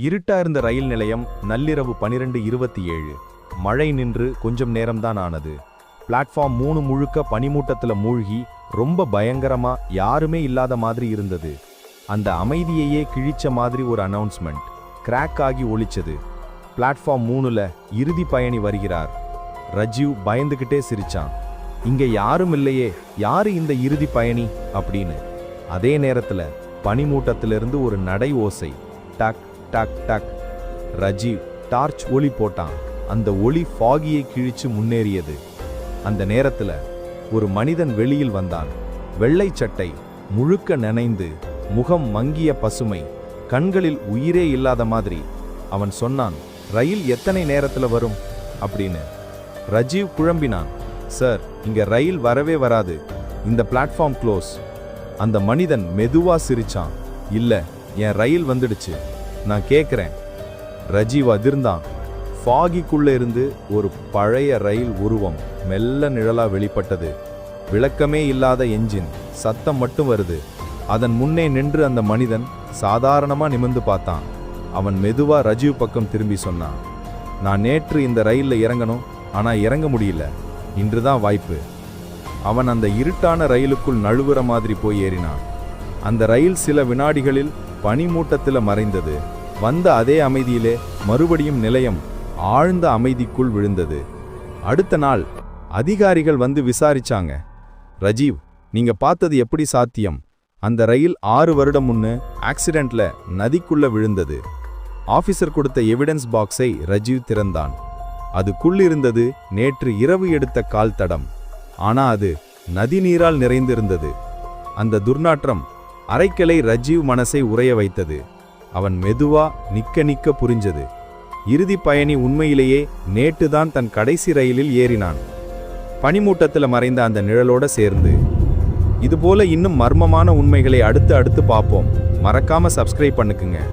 இருட்டா இருந்த ரயில் நிலையம் நள்ளிரவு பனிரெண்டு இருபத்தி ஏழு. மழை நின்று கொஞ்சம் நேரம்தான் ஆனது. பிளாட்ஃபார்ம் மூணு முழுக்க பனிமூட்டத்தில் மூழ்கி ரொம்ப பயங்கரமா யாருமே இல்லாத மாதிரி இருந்தது. அந்த அமைதியையே கிழிச்ச மாதிரி ஒரு அனௌன்ஸ்மெண்ட் கிராக் ஆகி ஒழிச்சது பிளாட்ஃபார்ம் மூணுல இறுதி பயணி வருகிறார். ரஜீவ் பயந்துகிட்டே சிரிச்சான். இங்க யாரும் இல்லையே யாரு இந்த இறுதி பயணி? அப்படின்னு. அதே நேரத்துல பனிமூட்டத்திலிருந்து ஒரு நடை ஓசை டக் டக் டக். ரஜீவ் டார்ச் ஒளி போட்டான். அந்த ஒளி ஃபாகியை கிழிச்சு முன்னேறியது. அந்த நேரத்துல ஒரு மனிதன் வெளியில் வந்தான். வெள்ளை சட்டை முழுக்க நனைந்து முகம் மங்கிய பசுமை கண்களில் உயிரே இல்லாத மாதிரி. அவன் சொன்னான் ரயில் எத்தனை நேரத்துல வரும்? அப்படின்னு. ரஜீவ் குழம்பினான் சார் இங்க ரயில் வரவே வராது. இந்த பிளாட்ஃபார்ம் க்ளோஸ். அந்த மனிதன் மெதுவா சிரிச்சான் இல்ல என் ரயில் வந்துடுச்சு. நான் கேட்குறேன் ரஜீவ் அதிர்ந்தான். ஃபாகிக்குள்ள இருந்து ஒரு பழைய ரயில் உருவம் மெல்ல நிழலா வெளிப்பட்டது. விளக்கமே இல்லாத என்ஜின் சத்தம் மட்டும் வருது. அதன் முன்னே நின்று அந்த மனிதன் சாதாரணமா நிமிர்ந்து பார்த்தான். அவன் மெதுவா ரஜீவ் பக்கம் திரும்பி சொன்னான். நான் நேற்று இந்த ரயிலில் இறங்கணும் ஆனா இறங்க முடியல. இன்றுதான் வாய்ப்பு. அவன் அந்த இருட்டான ரயிலுக்குள் நழுவுற மாதிரி போய் ஏறினான். அந்த ரயில் சில வினாடிகளில் பனிமூட்டத்தில் மறைந்தது. வந்த அதே அமைதியிலே மறுபடியும் நிலையம் ஆழ்ந்த அமைதிக்குள் விழுந்தது. அடுத்த நாள் அதிகாரிகள் வந்து விசாரிச்சாங்க. ரஜீவ் நீங்க பார்த்தது எப்படி சாத்தியம்? அந்த ரயில் ஆறு வருடம் முன்னு ஆக்சிடென்ட்ல நதிக்குள்ள விழுந்தது. ஆபீசர் கொடுத்த எவிடன்ஸ் பாக்ஸை ரஜீவ் திறந்தான். அதுக்குள்ளிருந்தது நேற்று இரவு எடுத்த கால் தடம். ஆனா அது நதி நீரால் நிறைந்திருந்தது. அந்த துர்நாற்றம் அரைக்கலை ரஜீவ் மனசை உறைய வைத்தது. அவன் மெதுவா நிக்க நிக்க புரிஞ்சது. இறுதி பயணி உண்மையிலேயே நேட்டுதான் தன் கடைசி ரயிலில் ஏறினான். பனிமூட்டத்தில் மறைந்த அந்த நிழலோட சேர்ந்து. இதுபோல இன்னும் மர்மமான உண்மைகளை அடுத்து அடுத்து பார்ப்போம். மறக்காம சப்ஸ்கிரைப் பண்ணுக்குங்க.